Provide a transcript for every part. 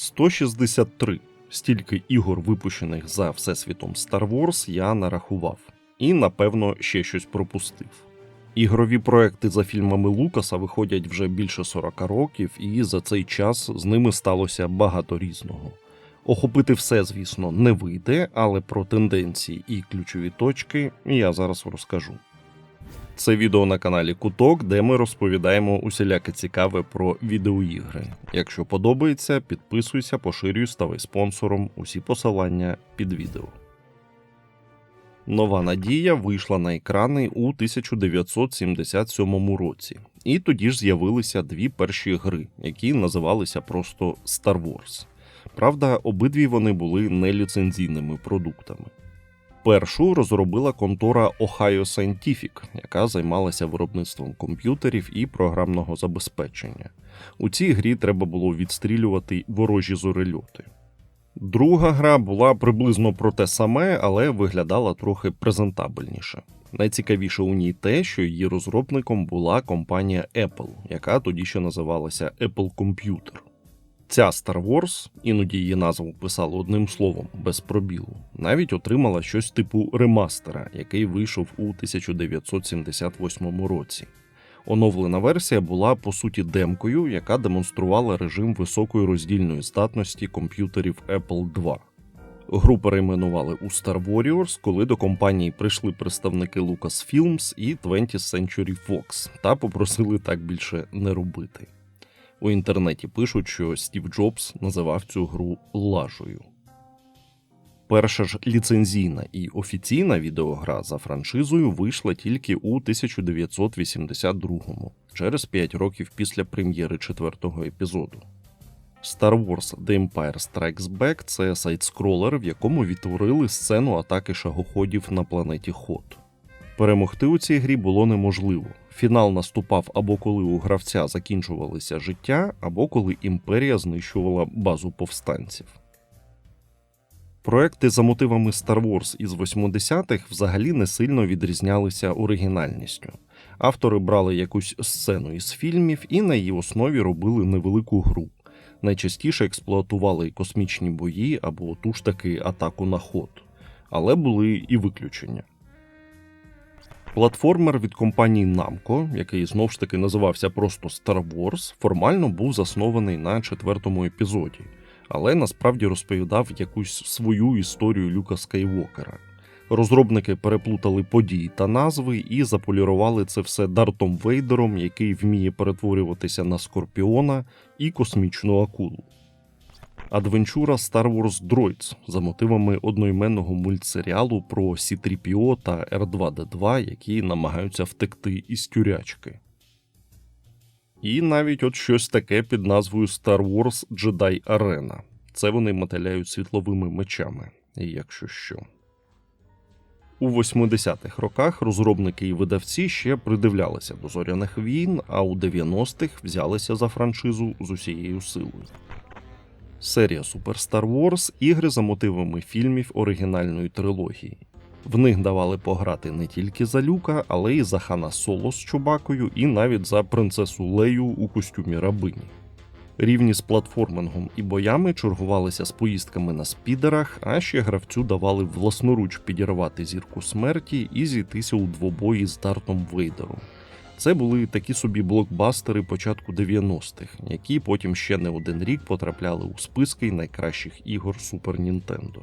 163. Стільки ігор, випущених за всесвітом Star Wars, я нарахував. І, напевно, ще щось пропустив. Ігрові проекти за фільмами Лукаса виходять вже більше 40 років, і за цей час з ними сталося багато різного. Охопити все, звісно, не вийде, але про тенденції і ключові точки я зараз розкажу. Це відео на каналі Куток, де ми розповідаємо усіляке цікаве про відеоігри. Якщо подобається, підписуйся, поширюй, ставай спонсором. Усі посилання під відео. Нова надія вийшла на екрани у 1977 році, і тоді ж з'явилися дві перші гри, які називалися просто Star Wars. Правда, обидві вони були неліцензійними продуктами. Першу розробила контора Ohio Scientific, яка займалася виробництвом комп'ютерів і програмного забезпечення. У цій грі треба було відстрілювати ворожі зорельоти. Друга гра була приблизно про те саме, але виглядала трохи презентабельніше. Найцікавіше у ній те, що її розробником була компанія Apple, яка тоді ще називалася Apple Computer. Ця Star Wars, іноді її назву писали одним словом, без пробілу, навіть отримала щось типу ремастера, який вийшов у 1978 році. Оновлена версія була по суті демкою, яка демонструвала режим високої роздільної здатності комп'ютерів Apple II. Гру перейменували у Star Warriors, коли до компанії прийшли представники Lucasfilms і 20th Century Fox та попросили так більше не робити. У інтернеті пишуть, що Стів Джобс називав цю гру лажею. Перша ж ліцензійна і офіційна відеогра за франшизою вийшла тільки у 1982-му, через 5 років після прем'єри четвертого епізоду. Star Wars The Empire Strikes Back це сайт-скролер, в якому відтворили сцену атаки шагоходів на планеті Хот. Перемогти у цій грі було неможливо. Фінал наступав або коли у гравця закінчувалося життя, або коли імперія знищувала базу повстанців. Проекти за мотивами Star Wars із 80-х взагалі не сильно відрізнялися оригінальністю. Автори брали якусь сцену із фільмів і на її основі робили невелику гру. Найчастіше експлуатували космічні бої або ту ж таки атаку на ход. Але були і виключення. Платформер від компанії Namco, який знов ж таки називався просто Star Wars, формально був заснований на четвертому епізоді, але насправді розповідав якусь свою історію Люка Скайвокера. Розробники переплутали події та назви і заполірували це все Дартом Вейдером, який вміє перетворюватися на скорпіона і космічну акулу. Адвенчура Star Wars Droids за мотивами одноіменного мультсеріалу про C-3PO та R2D2, які намагаються втекти із тюрячки. І навіть от щось таке під назвою Star Wars Jedi Arena. Це вони мотиляють світловими мечами, якщо що. У 80-х роках розробники і видавці ще придивлялися до зоряних війн, а у 90-х взялися за франшизу з усією силою. Серія Super Star Wars ігри за мотивами фільмів оригінальної трилогії. В них давали пограти не тільки за Люка, але й за Хана Соло з Чубакою, і навіть за принцесу Лею у костюмі рабині. Рівні з платформингом і боями чергувалися з поїздками на спідерах, а ще гравцю давали власноруч підірвати зірку смерті і зійтися у двобої з Дартом Вейдером. Це були такі собі блокбастери початку 90-х, які потім ще не один рік потрапляли у списки найкращих ігор Super Nintendo.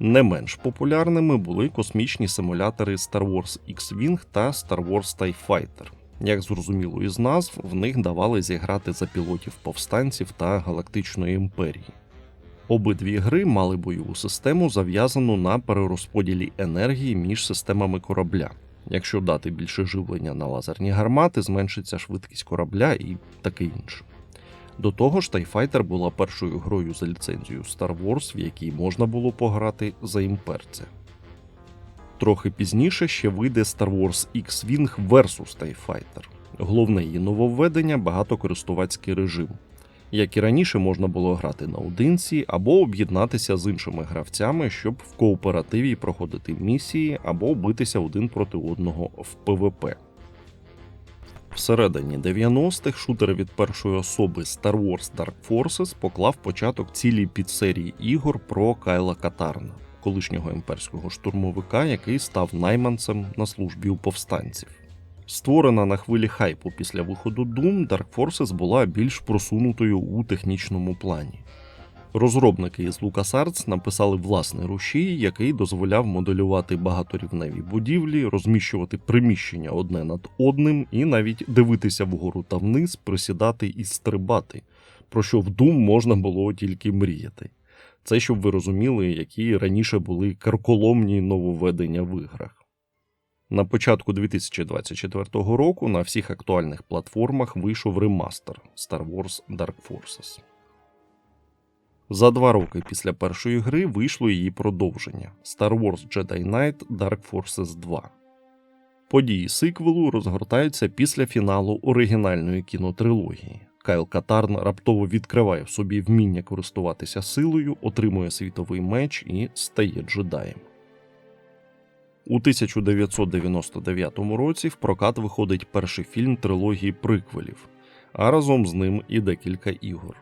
Не менш популярними були космічні симулятори Star Wars X-Wing та Star Wars TIE Fighter. Як зрозуміло із назв, в них давали зіграти за пілотів повстанців та Галактичної імперії. Обидві гри мали бойову систему, зав'язану на перерозподілі енергії між системами корабля. Якщо дати більше живлення на лазерні гармати, зменшиться швидкість корабля і таке інше. До того ж, Fighter була першою грою за ліцензією Star Wars, в якій можна було пограти за імперця. Трохи пізніше ще вийде Star Wars X-Wing vs TIE Fighter. Головне її нововведення багатокористувацький режим. Як і раніше, можна було грати наодинці або об'єднатися з іншими гравцями, щоб в кооперативі проходити місії або битися один проти одного в ПВП. Всередині 90-х шутер від першої особи Star Wars Dark Forces поклав початок цілій підсерії ігор про Кайла Катарна, колишнього імперського штурмовика, який став найманцем на службі у повстанців. Створена на хвилі хайпу після виходу Doom, Dark Forces була більш просунутою у технічному плані. Розробники із LucasArts написали власний рушій, який дозволяв моделювати багаторівневі будівлі, розміщувати приміщення одне над одним і навіть дивитися вгору та вниз, присідати і стрибати, про що в Doom можна було тільки мріяти. Це щоб ви розуміли, які раніше були карколомні нововведення в іграх. На початку 2024 року на всіх актуальних платформах вийшов ремастер Star Wars Dark Forces. За два роки після першої гри вийшло її продовження Star Wars Jedi Knight Dark Forces 2. Події сиквелу розгортаються після фіналу оригінальної кінотрилогії. Кайл Катарн раптово відкриває в собі вміння користуватися силою, отримує світовий меч і стає джедаєм. У 1999 році в прокат виходить перший фільм трилогії приквелів, а разом з ним і декілька ігор.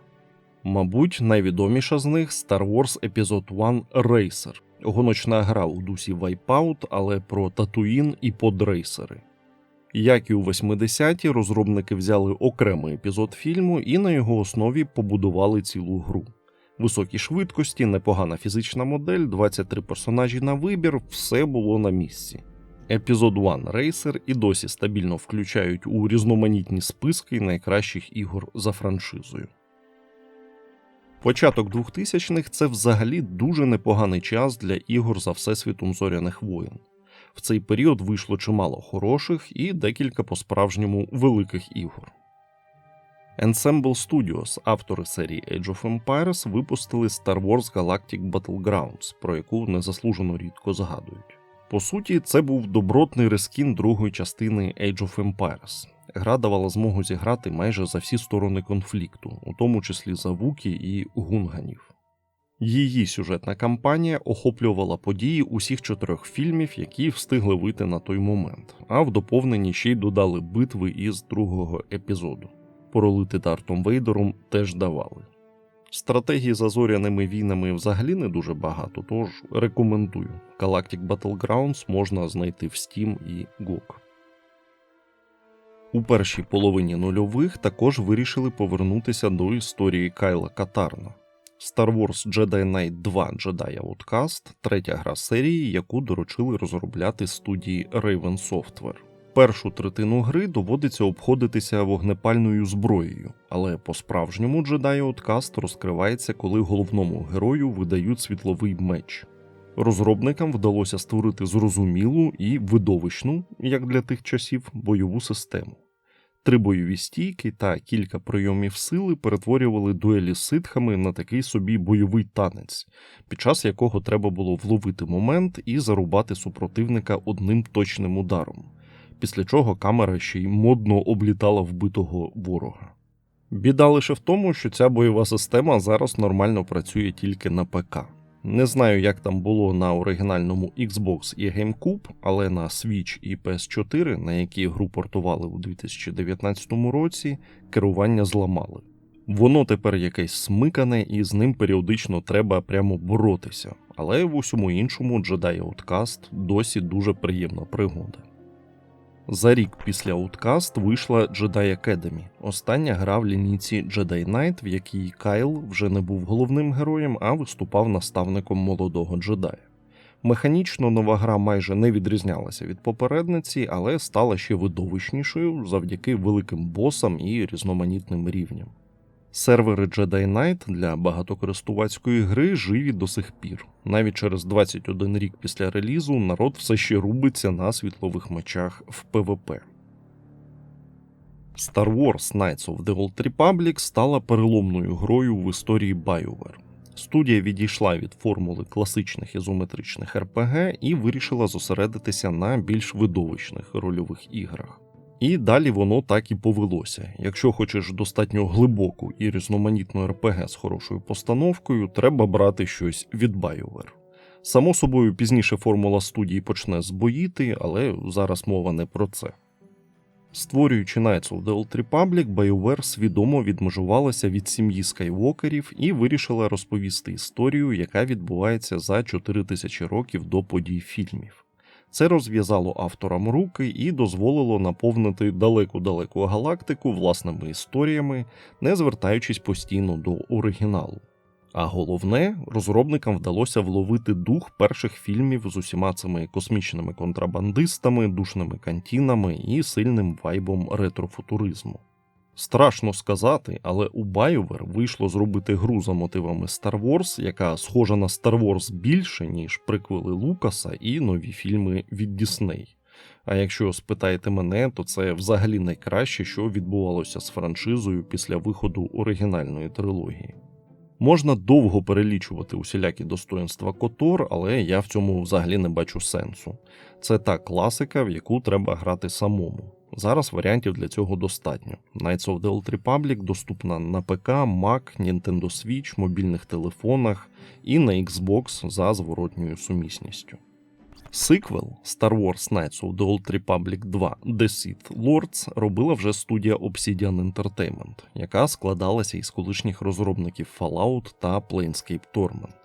Мабуть, найвідоміша з них Star Wars Episode 1 Racer, гоночна гра у дусі Wipeout, але про Татуїн і подрейсери. Як і у 80-ті, розробники взяли окремий епізод фільму і на його основі побудували цілу гру. Високі швидкості, непогана фізична модель, 23 персонажі на вибір, все було на місці. Епізод 1 Racer і досі стабільно включають у різноманітні списки найкращих ігор за франшизою. Початок 2000-х – це взагалі дуже непоганий час для ігор за всесвітом зоряних воїн. В цей період вийшло чимало хороших і декілька по-справжньому великих ігор. Ensemble Studios, автори серії Age of Empires, випустили Star Wars Galactic Battlegrounds, про яку незаслужено рідко згадують. По суті, це був добротний рескін другої частини Age of Empires. Гра давала змогу зіграти майже за всі сторони конфлікту, у тому числі за вуки і гунганів. Її сюжетна кампанія охоплювала події усіх чотирьох фільмів, які встигли вийти на той момент, а в доповненні ще й додали битви із другого епізоду. Поролити Дартом Вейдером теж давали. Стратегії за зоряними війнами взагалі не дуже багато, тож рекомендую. Galactic Battlegrounds можна знайти в Steam і GOG. У першій половині нульових також вирішили повернутися до історії Кайла Катарна. Star Wars Jedi Knight 2 Jedi Outcast – третя гра серії, яку доручили розробляти студії Raven Software. Першу третину гри доводиться обходитися вогнепальною зброєю, але по-справжньому Jedi Outcast розкривається, коли головному герою видають світловий меч. Розробникам вдалося створити зрозумілу і видовищну, як для тих часів, бойову систему. Три бойові стійки та кілька прийомів сили перетворювали дуелі з ситхами на такий собі бойовий танець, під час якого треба було вловити момент і зарубати супротивника одним точним ударом, після чого камера ще й модно облітала вбитого ворога. Біда лише в тому, що ця бойова система зараз нормально працює тільки на ПК. Не знаю, як там було на оригінальному Xbox і GameCube, але на Switch і PS4, на які гру портували у 2019 році, керування зламали. Воно тепер якесь смикане, і з ним періодично треба прямо боротися. Але в усьому іншому Jedi Outcast досі дуже приємна пригода. За рік після Outcast вийшла Jedi Academy, остання гра в лінійці Jedi Knight, в якій Кайл вже не був головним героєм, а виступав наставником молодого джедая. Механічно нова гра майже не відрізнялася від попередниці, але стала ще видовищнішою завдяки великим босам і різноманітним рівням. Сервери Jedi Knight для багатокористувацької гри живі до сих пір. Навіть через 21 рік після релізу народ все ще рубиться на світлових мечах в ПВП. Star Wars Knights of the Old Republic стала переломною грою в історії BioWare. Студія відійшла від формули класичних ізометричних РПГ і вирішила зосередитися на більш видовищних рольових іграх. І далі воно так і повелося. Якщо хочеш достатньо глибоку і різноманітну РПГ з хорошою постановкою, треба брати щось від BioWare. Само собою, пізніше формула студії почне збоїти, але зараз мова не про це. Створюючи Knights of the Old Republic, BioWare свідомо відмежувалася від сім'ї скайвокерів і вирішила розповісти історію, яка відбувається за 4000 років до подій фільмів. Це розв'язало авторам руки і дозволило наповнити далеку-далеку галактику власними історіями, не звертаючись постійно до оригіналу. А головне, розробникам вдалося вловити дух перших фільмів з усіма цими космічними контрабандистами, душними кантінами і сильним вайбом ретрофутуризму. Страшно сказати, але у BioWare вийшло зробити гру за мотивами Star Wars, яка схожа на Star Wars більше, ніж приквели Лукаса і нові фільми від Disney. А якщо спитаєте мене, то це взагалі найкраще, що відбувалося з франшизою після виходу оригінальної трилогії. Можна довго перелічувати усілякі достоинства Котор, але я в цьому взагалі не бачу сенсу. Це та класика, в яку треба грати самому. Зараз варіантів для цього достатньо. Knights of the Old Republic доступна на ПК, Mac, Nintendo Switch, мобільних телефонах і на Xbox за зворотньою сумісністю. Сиквел Star Wars Knights of the Old Republic 2 The Sith Lords робила вже студія Obsidian Entertainment, яка складалася із колишніх розробників Fallout та Planescape Torment.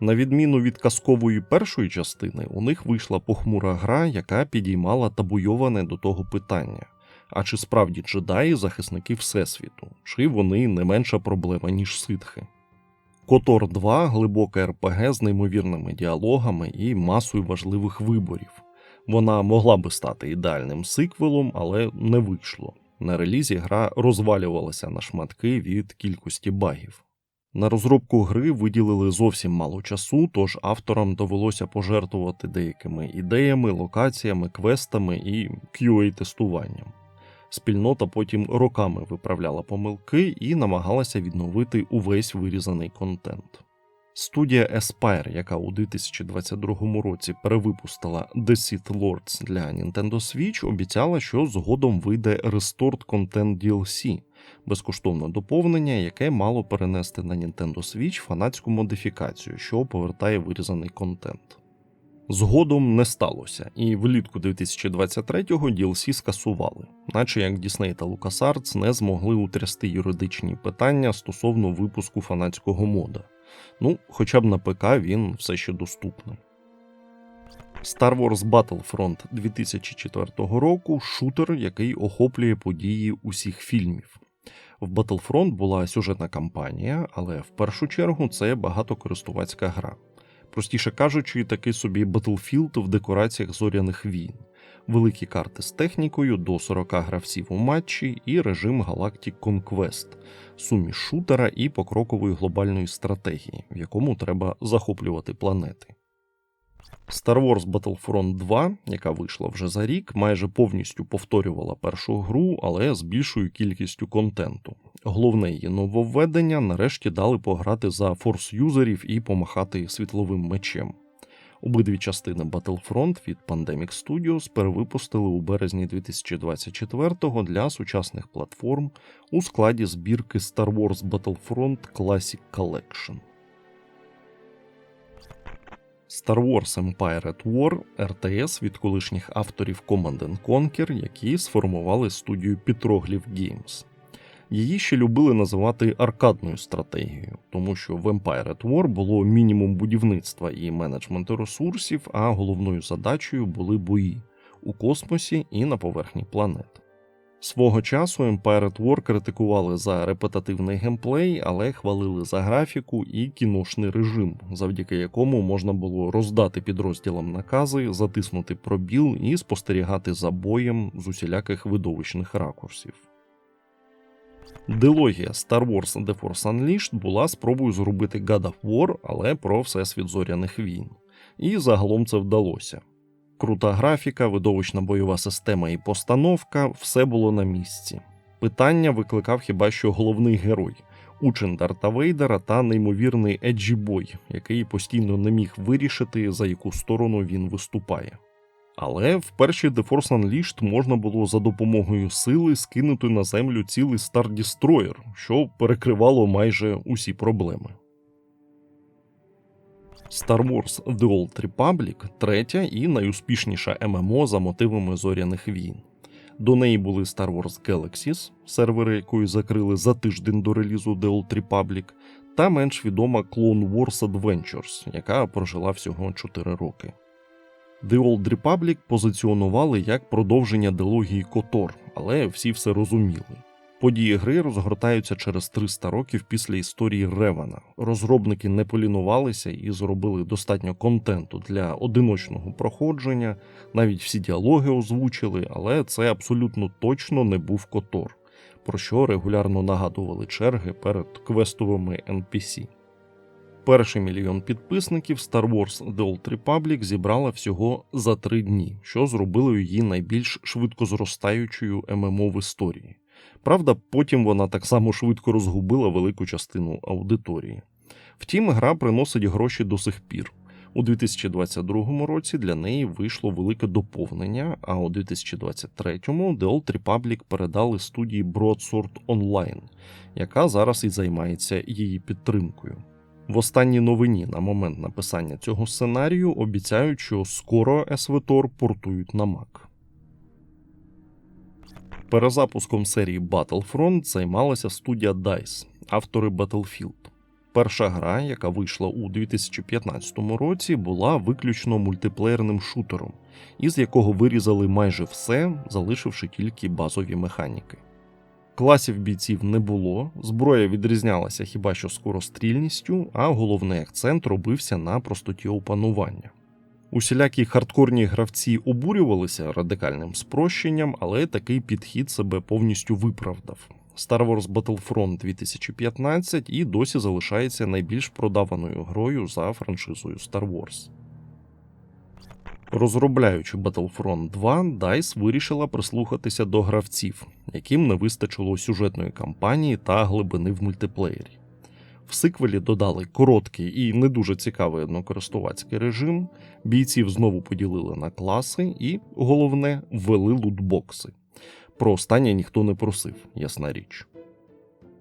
На відміну від казкової першої частини, у них вийшла похмура гра, яка підіймала табуйоване до того питання. А чи справді джедаї захисники Всесвіту, чи вони не менша проблема, ніж ситхи? Котор 2 глибоке РПГ з неймовірними діалогами і масою важливих виборів. Вона могла би стати ідеальним сиквелом, але не вийшло. На релізі гра розвалювалася на шматки від кількості багів. На розробку гри виділили зовсім мало часу, тож авторам довелося пожертвувати деякими ідеями, локаціями, квестами і QA-тестуванням. Спільнота потім роками виправляла помилки і намагалася відновити увесь вирізаний контент. Студія Aspire, яка у 2022 році перевипустила The Sith Lords для Nintendo Switch, обіцяла, що згодом вийде Restored Content DLC, безкоштовне доповнення, яке мало перенести на Nintendo Switch фанатську модифікацію, що повертає вирізаний контент. Згодом не сталося, і влітку 2023-го DLC скасували, наче як Disney та LucasArts не змогли утрясти юридичні питання стосовно випуску фанатського мода. Ну, хоча б на ПК він все ще доступний. Star Wars Battlefront 2004 року шутер, який охоплює події усіх фільмів. В Battlefront була сюжетна кампанія, але в першу чергу це багатокористувацька гра. Простіше кажучи, такий собі Battlefield в декораціях зоряних війн, великі карти з технікою до 40 гравців у матчі і режим Galactic Conquest, суміш шутера і покрокової глобальної стратегії, в якому треба захоплювати планети. Star Wars Battlefront 2, яка вийшла вже за рік, майже повністю повторювала першу гру, але з більшою кількістю контенту. Головне її нововведення нарешті дали пограти за форс-юзерів і помахати світловим мечем. Обидві частини Battlefront від Pandemic Studios перевипустили у березні 2024-го для сучасних платформ у складі збірки Star Wars Battlefront Classic Collection. Star Wars Empire at War RTS від колишніх авторів Command Conquer, які сформували студію Petroglyph Games. Її ще любили називати аркадною стратегією, тому що в Empire at War було мінімум будівництва і менеджменту ресурсів, а головною задачею були бої у космосі і на поверхні планет. Свого часу Empire at War критикували за репетативний геймплей, але хвалили за графіку і кіношний режим, завдяки якому можна було роздати підрозділам накази, затиснути пробіл і спостерігати за боєм з усіляких видовищних ракурсів. Дилогія Star Wars The Force Unleashed була спробою зробити God of War, але про всесвіт зоряних війн. І загалом це вдалося. Крута графіка, видовищна бойова система і постановка все було на місці. Питання викликав хіба що головний герой, учень Дарта Вейдера та неймовірний Еджі Бой, який постійно не міг вирішити, за яку сторону він виступає. Але в першій The Force Unleashed можна було за допомогою сили скинути на землю цілий Star Destroyer, що перекривало майже усі проблеми. Star Wars The Old Republic третя і найуспішніша ММО за мотивами зоряних війн. До неї були Star Wars Galaxies, сервери якої закрили за тиждень до релізу The Old Republic, та менш відома Clone Wars Adventures, яка прожила всього 4 роки. The Old Republic позиціонували як продовження дилогії Котор, але всі все розуміли. Події гри розгортаються через 300 років після історії Ревана. Розробники не полінувалися і зробили достатньо контенту для одиночного проходження, навіть всі діалоги озвучили, але це абсолютно точно не був Котор, про що регулярно нагадували черги перед квестовими NPC. Перший мільйон підписників Star Wars The Old Republic зібрала всього за три дні, що зробило її найбільш швидкозростаючою ММО в історії. Правда, потім вона так само швидко розгубила велику частину аудиторії. Втім, гра приносить гроші до сих пір. У 2022 році для неї вийшло велике доповнення, а у 2023-му The Old Republic передали студії Broadsword Online, яка зараз і займається її підтримкою. В останній новині на момент написання цього сценарію обіцяють, що скоро SVTOR портують на Mac. Перезапуском серії Battlefront займалася студія DICE, автори Battlefield. Перша гра, яка вийшла у 2015 році, була виключно мультиплеєрним шутером, із якого вирізали майже все, залишивши тільки базові механіки. Класів бійців не було, зброя відрізнялася хіба що скорострільністю, а головний акцент робився на простоті опанування. Усілякі хардкорні гравці обурювалися радикальним спрощенням, але такий підхід себе повністю виправдав. Star Wars Battlefront 2015 і досі залишається найбільш продаваною грою за франшизою Star Wars. Розробляючи Battlefront 2, DICE вирішила прислухатися до гравців, яким не вистачило сюжетної кампанії та глибини в мультиплеєрі. В сиквелі додали короткий і не дуже цікавий однокористувацький режим, бійців знову поділили на класи і, головне, ввели лутбокси. Про останнє ніхто не просив, ясна річ.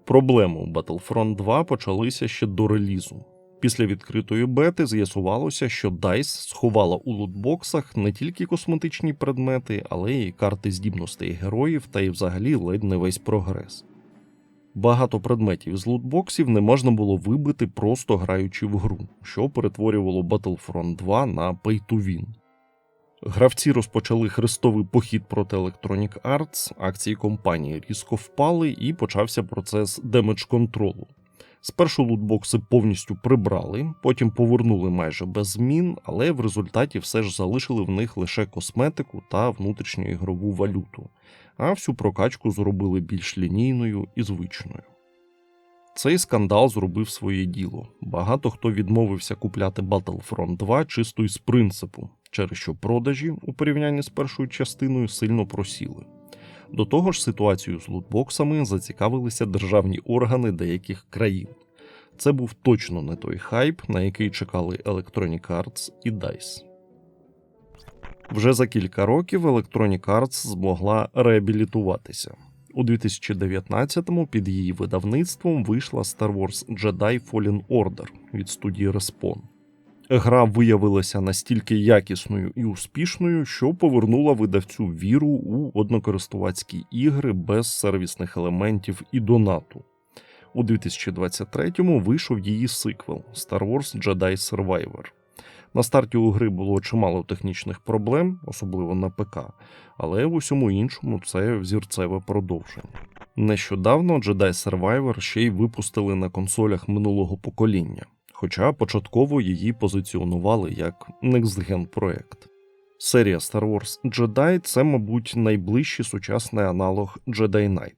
Проблеми у Battlefront 2 почалися ще до релізу. Після відкритої бети з'ясувалося, що DICE сховала у лутбоксах не тільки косметичні предмети, але й карти здібностей героїв та й взагалі ледь не весь прогрес. Багато предметів з лутбоксів не можна було вибити просто граючи в гру, що перетворювало Battlefront 2 на pay-to-win. Гравці розпочали хрестовий похід проти Electronic Arts, акції компанії різко впали і почався процес демедж-контролу. Спершу лутбокси повністю прибрали, потім повернули майже без змін, але в результаті все ж залишили в них лише косметику та внутрішню ігрову валюту, а всю прокачку зробили більш лінійною і звичною. Цей скандал зробив своє діло. Багато хто відмовився купляти Battlefront 2 чисто із принципу, через що продажі у порівнянні з першою частиною сильно просіли. До того ж, ситуацію з лутбоксами зацікавилися державні органи деяких країн. Це був точно не той хайп, на який чекали Electronic Arts і DICE. Вже за кілька років Electronic Arts змогла реабілітуватися. У 2019-му під її видавництвом вийшла Star Wars Jedi Fallen Order від студії Respawn. Гра виявилася настільки якісною і успішною, що повернула видавцю віру у однокористувацькі ігри без сервісних елементів і донату. У 2023-му вийшов її сиквел Star Wars Jedi Survivor. На старті у гри було чимало технічних проблем, особливо на ПК, але в усьому іншому це взірцеве продовження. Нещодавно Jedi Survivor ще й випустили на консолях минулого покоління хоча початково її позиціонували як Next-Gen проект. Серія Star Wars Jedi це, мабуть, найближчий сучасний аналог Jedi Knight.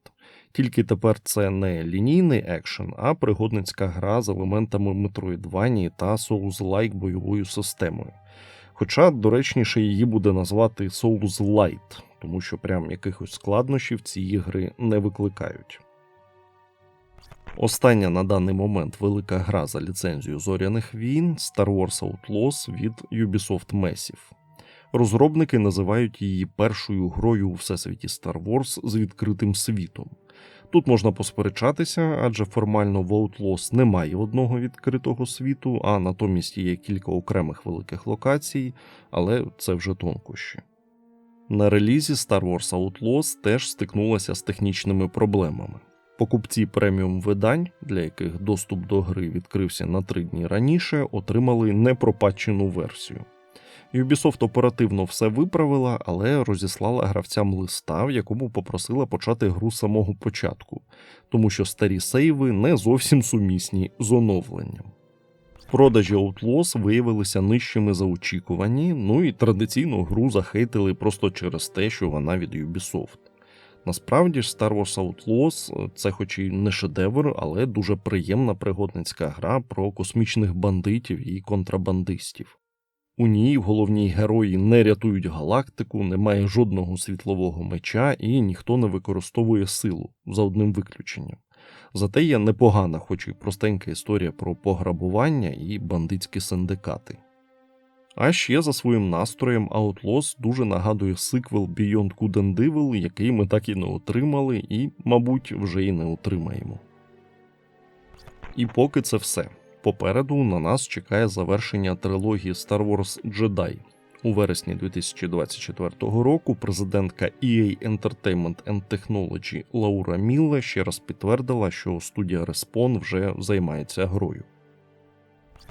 Тільки тепер це не лінійний екшен, а пригодницька гра з елементами Metroidvania та Souls-like бойовою системою. Хоча доречніше її буде назвати Souls Light, тому що прям якихось складнощів ці ігри не викликають. Остання на даний момент велика гра за ліцензію зоряних війн Star Wars Outlaws від Ubisoft Massive. Розробники називають її першою грою у всесвіті Star Wars з відкритим світом. Тут можна посперечатися, адже формально в Outlaws немає одного відкритого світу, а натомість є кілька окремих великих локацій, але це вже тонкощі. На релізі Star Wars Outlaws теж стикнулася з технічними проблемами. Покупці преміум видань, для яких доступ до гри відкрився на три дні раніше, отримали непропатчену версію. Ubisoft оперативно все виправила, але розіслала гравцям листа, в якому попросила почати гру з самого початку, тому що старі сейви не зовсім сумісні з оновленням. Продажі Outlaws виявилися нижчими за очікувані, ну і традиційну гру захейтили просто через те, що вона від Ubisoft. Насправді ж Star Wars Outlaws – це хоч і не шедевр, але дуже приємна пригодницька гра про космічних бандитів і контрабандистів. У ній головні герої не рятують галактику, немає жодного світлового меча і ніхто не використовує силу за одним виключенням. Зате є непогана, хоч і простенька історія про пограбування і бандитські синдикати. А ще за своїм настроєм Outlaws дуже нагадує сиквел Beyond Good and Evil, який ми так і не отримали, і, мабуть, вже і не отримаємо. І поки це все. Попереду на нас чекає завершення трилогії Star Wars Jedi. У вересні 2024 року президентка EA Entertainment and Technology Лаура Мілле ще раз підтвердила, що студія Respawn вже займається грою.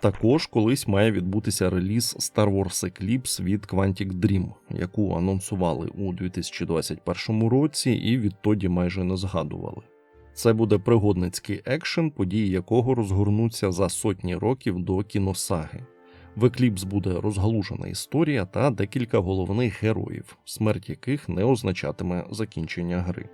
Також колись має відбутися реліз Star Wars Eclipse від Quantic Dream, яку анонсували у 2021 році і відтоді майже не згадували. Це буде пригодницький екшен, події якого розгорнуться за сотні років до кіносаги. В Екліпс буде розгалужена історія та декілька головних героїв, смерть яких не означатиме закінчення гри.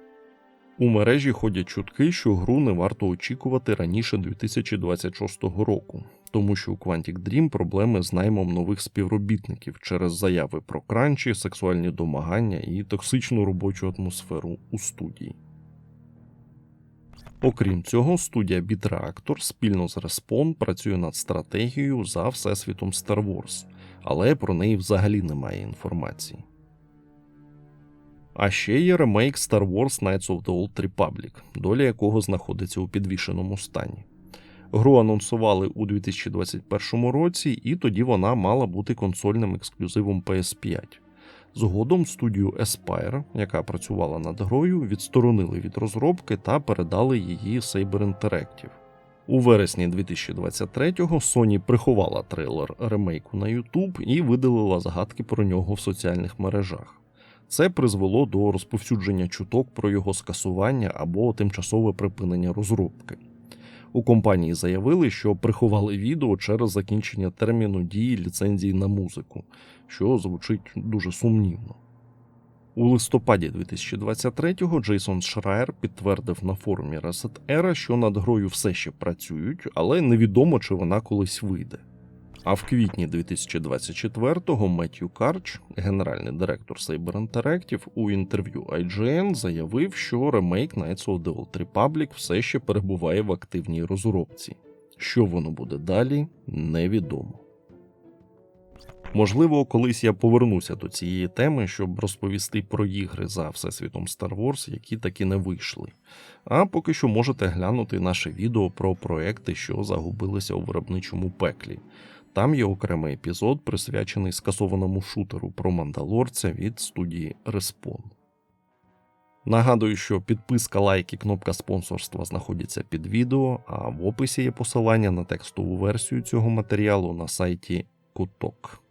У мережі ходять чутки, що гру не варто очікувати раніше 2026 року, тому що у Quantic Dream проблеми з наймом нових співробітників через заяви про кранчі, сексуальні домагання і токсичну робочу атмосферу у студії. Окрім цього, студія BitReactor спільно з Respawn працює над стратегією за всесвітом Star Wars, але про неї взагалі немає інформації. А ще є ремейк Star Wars Knights of the Old Republic, доля якого знаходиться у підвішеному стані. Гру анонсували у 2021 році, і тоді вона мала бути консольним ексклюзивом PS5. Згодом студію Aspire, яка працювала над грою, відсторонили від розробки та передали її Saber Interactive. У вересні 2023-го Sony приховала трейлер ремейку на YouTube і видалила згадки про нього в соціальних мережах. Це призвело до розповсюдження чуток про його скасування або тимчасове припинення розробки. У компанії заявили, що приховали відео через закінчення терміну дії ліцензії на музику, що звучить дуже сумнівно. У листопаді 2023-го Джейсон Шрайер підтвердив на форумі Reset Era, що над грою все ще працюють, але невідомо, чи вона колись вийде. А в квітні 2024-го Меттью Карч, генеральний директор Saber Interactive, у інтерв'ю IGN заявив, що ремейк Knights of the Old Republic все ще перебуває в активній розробці. Що воно буде далі, невідомо. Можливо, колись я повернуся до цієї теми, щоб розповісти про ігри за всесвітом Star Wars, які таки не вийшли. А поки що можете глянути наше відео про проекти, що загубилися у виробничому пеклі. Там є окремий епізод, присвячений скасованому шутеру про мандалорця від студії Respawn. Нагадую, що підписка, лайк і кнопка спонсорства знаходяться під відео, а в описі є посилання на текстову версію цього матеріалу на сайті Куток.